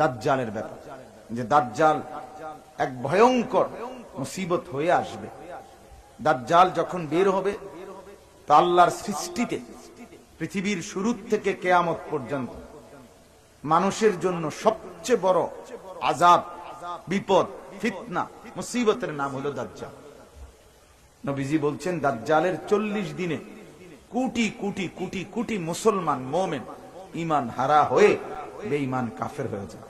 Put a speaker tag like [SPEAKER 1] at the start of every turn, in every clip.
[SPEAKER 1] দাজ্জালের ব্যাপার, যে দাজ্জাল এক ভয়ঙ্কর মুসিবত হয়ে আসবে। দাজ্জাল যখন বের হবে, তা আল্লাহর সৃষ্টিতে, পৃথিবীর শুরু থেকে কেয়ামত পর্যন্ত মানুষের জন্য সবচেয়ে বড় আজাব বিপদ, ফিতনা, মুসিবতের নাম হলো দাজ্জাল। নবীজি বলছেন, দাজ্জালের চল্লিশ দিনে কোটি কোটি কোটি কোটি মুসলমান মোমেন ইমান হারা হয়ে বেঈমান কাফের হয়ে যায়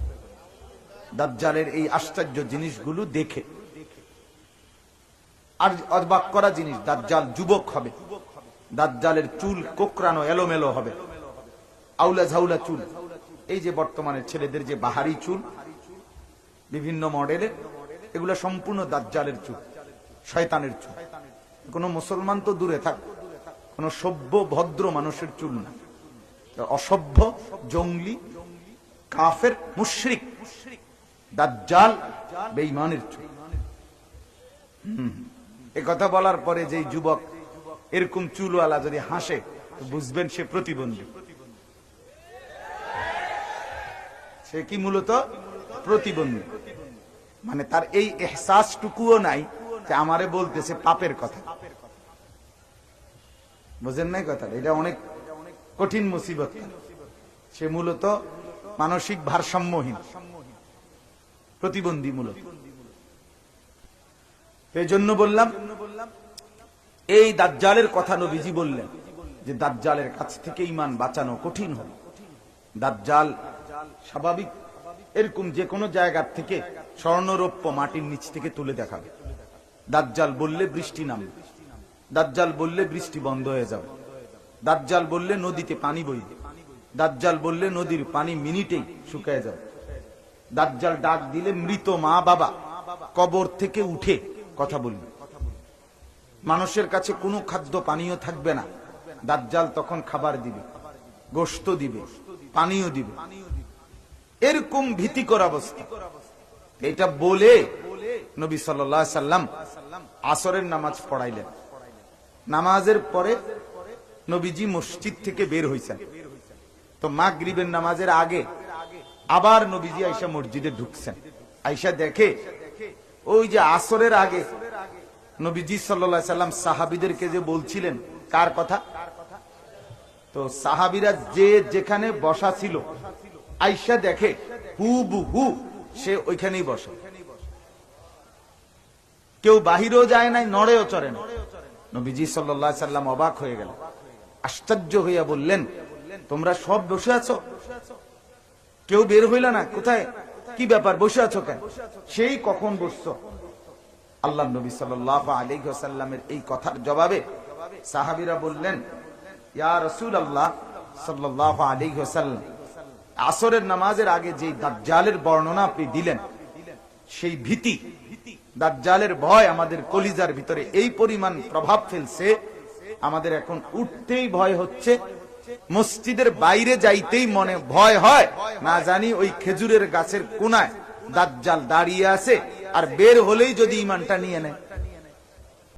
[SPEAKER 1] দাজ্জালের এই আশ্চর্য জিনিসগুলো দেখে। আর অবাক করা জিনিস, দাজ্জাল যুবক হবে। দাজ্জালের চুল কোকরানো এলোমেলো হবে। আউলা ঝাউলা চুল। এই যে বর্তমানে ছেলেদের যে বাহারি চুল, বিভিন্ন মডেলের, এগুলো সম্পূর্ণ দাজ্জালের চুল, শয়তানের চুল। কোন মুসলমান তো দূরে থাক, কোন সভ্য ভদ্র মানুষের চুল না। অসভ্য, জঙ্গলি কাফের, মুশরিক। দাজ্জাল বেঈমানের হুম। এ কথা বলার পরে যে যুবক এরকম চুলওয়ালা যদি হাসে বুঝবেন সে প্রতিবন্ধী। সে কি মূলত প্রতিবন্ধী। মানে তার এই এহসাসটুকুও নাই যে আমারে বলতেছে পাপের কথা। বুঝেন নাই কথা এটা অনেক কঠিন মুসিবত। সে মূলত মানসিক ভারসাম্যহীন। প্রতিবন্ধী মূলত এই জন্য বললাম, এই দাজ্জালের কথা নবীজি বললেন যে দাজ্জালের কাছ থেকে ইমান বাঁচানো কঠিন হবে। দাজ্জাল স্বাভাবিক, এরকম যে কোনো জায়গার থেকে স্বর্ণরৌপ্য মাটির নিচ থেকে তুলে দেখাবে। দাজ্জাল বললে বৃষ্টি নামবে। দাজ্জাল বললে বৃষ্টি বন্ধ হয়ে যাবে। দাজ্জাল বললে নদীতে পানি বইবে। দাজ্জাল বললে, নদীর পানি মিনিটেই শুকায় যাবে দাজ্জাল ডাক দিলে, মৃত মা বাবা, কবর থেকে উঠে কথা বলবে। মানুষের কাছে কোনো খাদ্য পানীয় থাকবে না। দাজ্জাল তখন খাবার দিবে গোস্ত দিবে, পানীয় দিবে। এরকম ভীতিকর অবস্থা। এটা বলে নবী সাল্লাহ সাল্লাম আসরের নামাজ পড়াইলেন। নামাজের পরে নবীজি মসজিদ থেকে বের হয়েছেন তো মাগরিবের নামাজের আগে আবার নবীজি আইসা মসজিদে ঢুকছেন। আইসা দেখে ওই যে আসরের আগে নবীজি সাল্লা সাল্লাম সাহাবিদেরকে যে বলছিলেন, কার কথা? তো সাহাবিরা যে যেখানে বসা ছিল, আইসা দেখে হু বু হু সে ওইখানেই বসে। কেউ বাহিরেও যায় নাই, নড়েও চড়ে না নবীজি সাল্লাম অবাক হয়ে গেল আশ্চর্য হইয়া বললেন তোমরা সব বসে আছো? কেউ বের হইল না? কোথায়? কি ব্যাপার? বসে আছো কেন? সেই কখন বসছো? আল্লাহ নবী সাল্লাহ আলিহাসাল্লামের এই কথার জবাবে সাহাবিরা বললেন আসরের নামাজের আগে যে দাজ্জালের বর্ণনা আপনি দিলেন, সেই ভীতি, দাজ্জালের ভয় আমাদের কলিজার ভিতরে এই পরিমাণ প্রভাব ফেলছে, আমাদের এখন উঠতেই ভয় হচ্ছে মসজিদের বাইরে যাইতেই মনে ভয় হয়। না জানি ওই খেজুরের গাছের কোনায় দাজ্জাল দাঁড়িয়ে আছে, আর বের হলেই যদি ইমানটা নিয়ে নেয়।